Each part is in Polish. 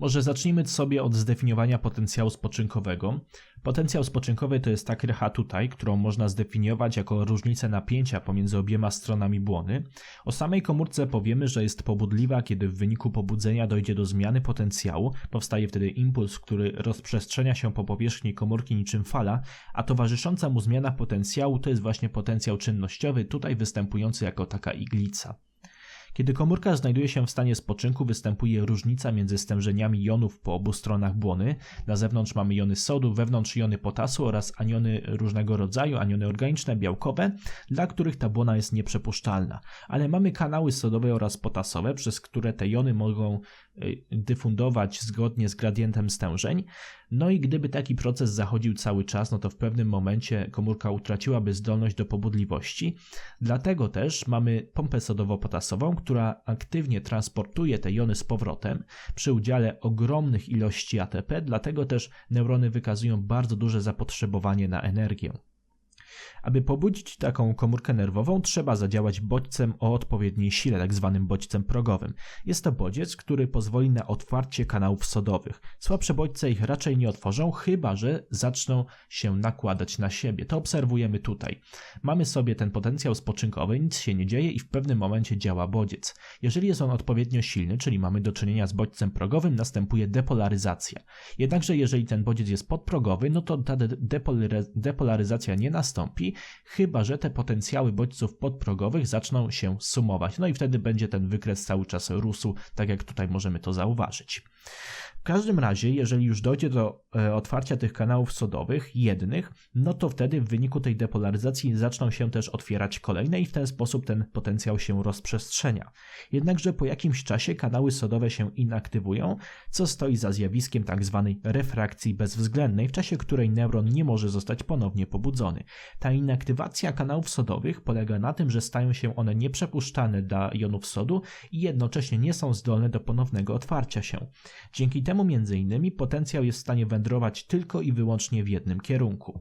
Może zacznijmy sobie od zdefiniowania potencjału spoczynkowego. Potencjał spoczynkowy to jest ta krycha tutaj, którą można zdefiniować jako różnicę napięcia pomiędzy obiema stronami błony. O samej komórce powiemy, że jest pobudliwa, kiedy w wyniku pobudzenia dojdzie do zmiany potencjału, powstaje wtedy impuls, który rozprzestrzenia się po powierzchni komórki niczym fala, a towarzysząca mu zmiana potencjału to jest właśnie potencjał czynnościowy, tutaj występujący jako taka iglica. Kiedy komórka znajduje się w stanie spoczynku, występuje różnica między stężeniami jonów po obu stronach błony. Na zewnątrz mamy jony sodu, wewnątrz jony potasu oraz aniony różnego rodzaju, aniony organiczne, białkowe, dla których ta błona jest nieprzepuszczalna. Ale mamy kanały sodowe oraz potasowe, przez które te jony mogą y, dyfundować zgodnie z gradientem stężeń. No i gdyby taki proces zachodził cały czas, no to w pewnym momencie komórka utraciłaby zdolność do pobudliwości. Dlatego też mamy pompę sodowo-potasową, która aktywnie transportuje te jony z powrotem przy udziale ogromnych ilości ATP, dlatego też neurony wykazują bardzo duże zapotrzebowanie na energię. Aby pobudzić taką komórkę nerwową, trzeba zadziałać bodźcem o odpowiedniej sile, tak zwanym bodźcem progowym. Jest to bodziec, który pozwoli na otwarcie kanałów sodowych. Słabsze bodźce ich raczej nie otworzą, chyba że zaczną się nakładać na siebie. To obserwujemy tutaj. Mamy sobie ten potencjał spoczynkowy, nic się nie dzieje i w pewnym momencie działa bodziec. Jeżeli jest on odpowiednio silny, czyli mamy do czynienia z bodźcem progowym, następuje depolaryzacja. Jednakże jeżeli ten bodziec jest podprogowy, no to ta depolaryzacja nie nastąpi, chyba że te potencjały bodźców podprogowych zaczną się sumować. No i wtedy będzie ten wykres cały czas rósł, tak jak tutaj możemy to zauważyć. W każdym razie, jeżeli już dojdzie do e, otwarcia tych kanałów sodowych, jednych, no to wtedy w wyniku tej depolaryzacji zaczną się też otwierać kolejne i w ten sposób ten potencjał się rozprzestrzenia. Jednakże po jakimś czasie kanały sodowe się inaktywują, co stoi za zjawiskiem tzw. Tak refrakcji bezwzględnej, w czasie której neuron nie może zostać ponownie pobudzony. Ta inaktywacja kanałów sodowych polega na tym, że stają się one nieprzepuszczalne dla jonów sodu i jednocześnie nie są zdolne do ponownego otwarcia się. Dzięki temu m.in. potencjał jest w stanie wędrować tylko i wyłącznie w jednym kierunku.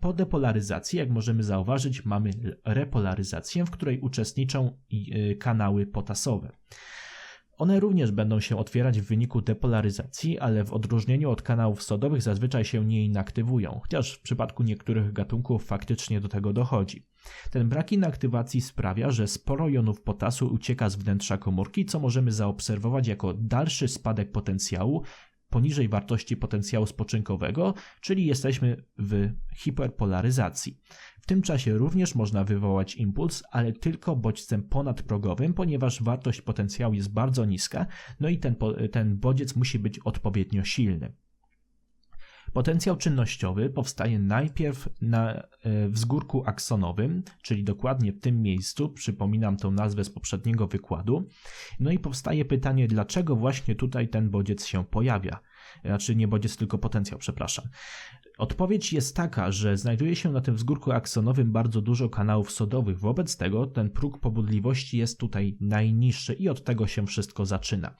Po depolaryzacji, jak możemy zauważyć, mamy repolaryzację, w której uczestniczą y, kanały potasowe. One również będą się otwierać w wyniku depolaryzacji, ale w odróżnieniu od kanałów sodowych zazwyczaj się nie inaktywują, chociaż w przypadku niektórych gatunków faktycznie do tego dochodzi. Ten brak inaktywacji sprawia, że sporo jonów potasu ucieka z wnętrza komórki, co możemy zaobserwować jako dalszy spadek potencjału poniżej wartości potencjału spoczynkowego, czyli jesteśmy w hiperpolaryzacji. W tym czasie również można wywołać impuls, ale tylko bodźcem ponadprogowym, ponieważ wartość potencjału jest bardzo niska, no i ten, ten bodziec musi być odpowiednio silny. Potencjał czynnościowy powstaje najpierw na e, wzgórku aksonowym, czyli dokładnie w tym miejscu, przypominam tą nazwę z poprzedniego wykładu. No i powstaje pytanie, dlaczego właśnie tutaj ten bodziec się pojawia. Znaczy nie bodziec, tylko potencjał, przepraszam. Odpowiedź jest taka, że znajduje się na tym wzgórku aksonowym bardzo dużo kanałów sodowych, wobec tego ten próg pobudliwości jest tutaj najniższy i od tego się wszystko zaczyna.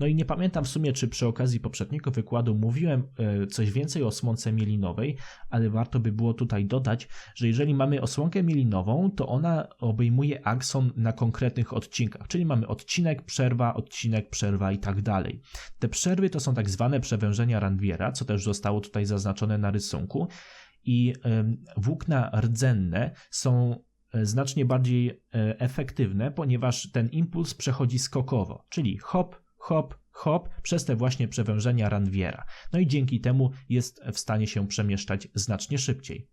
No i nie pamiętam w sumie, czy przy okazji poprzedniego wykładu mówiłem e, coś więcej o osłonce mielinowej, ale warto by było tutaj dodać, że jeżeli mamy osłonkę mielinową, to ona obejmuje akson na konkretnych odcinkach, czyli mamy odcinek, przerwa, odcinek, przerwa i tak dalej. Te przerwy to są tak zwane przewężenia Ranviera, co też zostało tutaj zaznaczone na rysunku i włókna rdzenne są e, znacznie bardziej e, efektywne, ponieważ ten impuls przechodzi skokowo, czyli hop, hop, hop przez te właśnie przewężenia Ranviera. No i dzięki temu jest w stanie się przemieszczać znacznie szybciej.